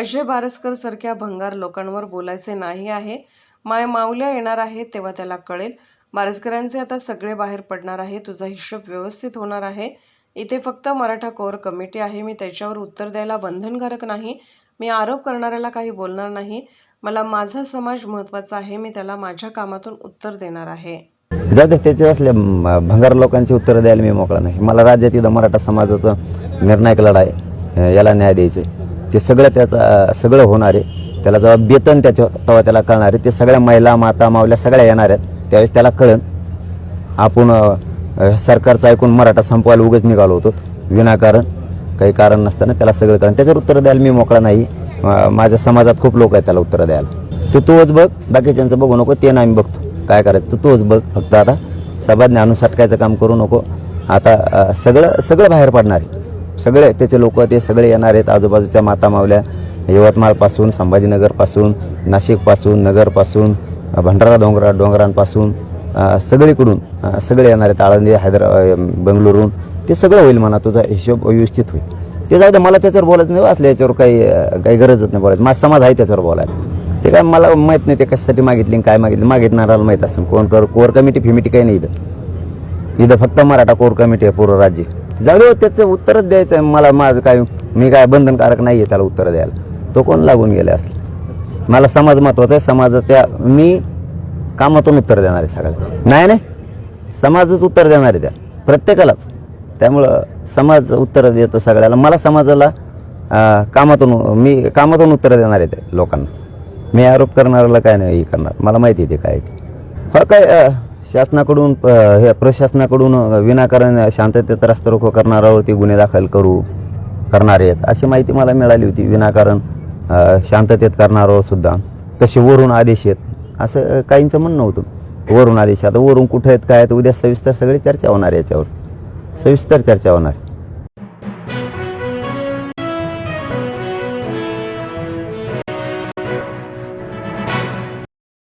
अजय बारसकर सारख्या भंगार लोकांवर बोलायचे नाही आहे. माय माऊल्या येणार आहे तेव्हा त्याला कळेल. बारसकरांचे आता सगळे बाहेर पडणार आहे. तुझा हिशोब व्यवस्थित होणार आहे. इथे फक्त मराठा कोर कमिटी आहे. मी त्याच्यावर उत्तर द्यायला बंधनकारक नाही. मी आरोप करणाऱ्याला काही बोलणार नाही. मला माझा समाज महत्त्वाचा आहे. मी त्याला माझ्या कामातून उत्तर देणार आहे. जाऊ दे त्याचे असले भंगार लोकांची उत्तरं द्यायला मी मोकळा नाही. मला राज्यात इथं मराठा समाजाचं निर्णायक लढाई याला न्याय द्यायचे ते सगळं त्याचं सगळं होणार आहे. त्याला जेव्हा बेतन त्याच्या तेव्हा त्याला कळणार आहे. ते सगळ्या महिला माता मावल्या सगळ्या येणार आहेत. त्यावेळेस त्याला कळन आपण सरकारचं ऐकून मराठा संपवायला उगच निघालो होतो. विनाकारण काही कारण नसताना त्याला सगळं कळण त्याच्यावर उत्तरं द्यायला मी मोकळा नाही. माझ्या समाजात खूप लोक आहेत त्याला उत्तरं द्यायला. तू तोच बघ. बाकीच्यांचं बघू नको. ते नाही बघतो. काय करायचं? तू तोच बघ. फक्त आता सभाज्ञ आणून सटकायचं काम करू नको. आता सगळं सगळं बाहेर पडणार आहे. सगळे त्याचे लोक ते सगळे येणार आहेत आजूबाजूच्या माता मावल्या यवतमाळपासून संभाजीनगरपासून नाशिकपासून नगरपासून भंडारा डोंगरा डोंगरांपासून सगळीकडून सगळे येणार आहेत. आळंदी हैदरा बंगळुरून ते सगळं होईल म्हणा तुझा हिशोब व्यवस्थित होईल. ते जाऊ दे मला त्याच्यावर बोलायचं नाही असलं याच्यावर काही काही गरजच नाही बोलायचं. माझा समाज आहे त्याच्यावर बोलायला. ते काय मला माहीत नाही ते कशासाठी मागितली काय मागितली. मागितणाराला माहीत असेल. कोण कर कोर कमिटी फिमिटी काही नाही इथं. इथं फक्त मराठा कोर कमिटी आहे पूर्ण राज्य. जाऊ दे हो, त्याचं उत्तरच द्यायचं आहे. मला माझं काय मी काय बंधनकारक नाही आहे त्याला उत्तर द्यायला. तो कोण लागून गेले असले? मला समाज महत्त्वाचा आहे. समाजाच्या मी कामातून उत्तर देणार आहे सगळ्याला नाही नाही. समाजच उत्तर देणार आहे त्या. प्रत्येकालाच. त्यामुळं समाज उत्तर देतो सगळ्याला. मला समाजाला कामातून मी कामातून उत्तर देणार आहे त्या लोकांना. मी आरोप करणाऱ्याला काय नाही हे करणार. मला माहिती आहे ते काय हो ते. काय शासनाकडून हे प्रशासनाकडून विनाकारण शांततेत रस्ता रोखो करणाऱ्यावरती गुन्हे दाखल करू करणार आहेत अशी माहिती मला मिळाली होती. विनाकारण शांततेत करणाऱ्यावर सुद्धा. तसे वरून आदेश आहेत. असं काहींचं म्हणणं होतं. वरून आदेश. आता वरून कुठे आहेत काय आहेत उद्या सविस्तर सगळी चर्चा होणार याच्यावर. सविस्तर चर्चा होणार.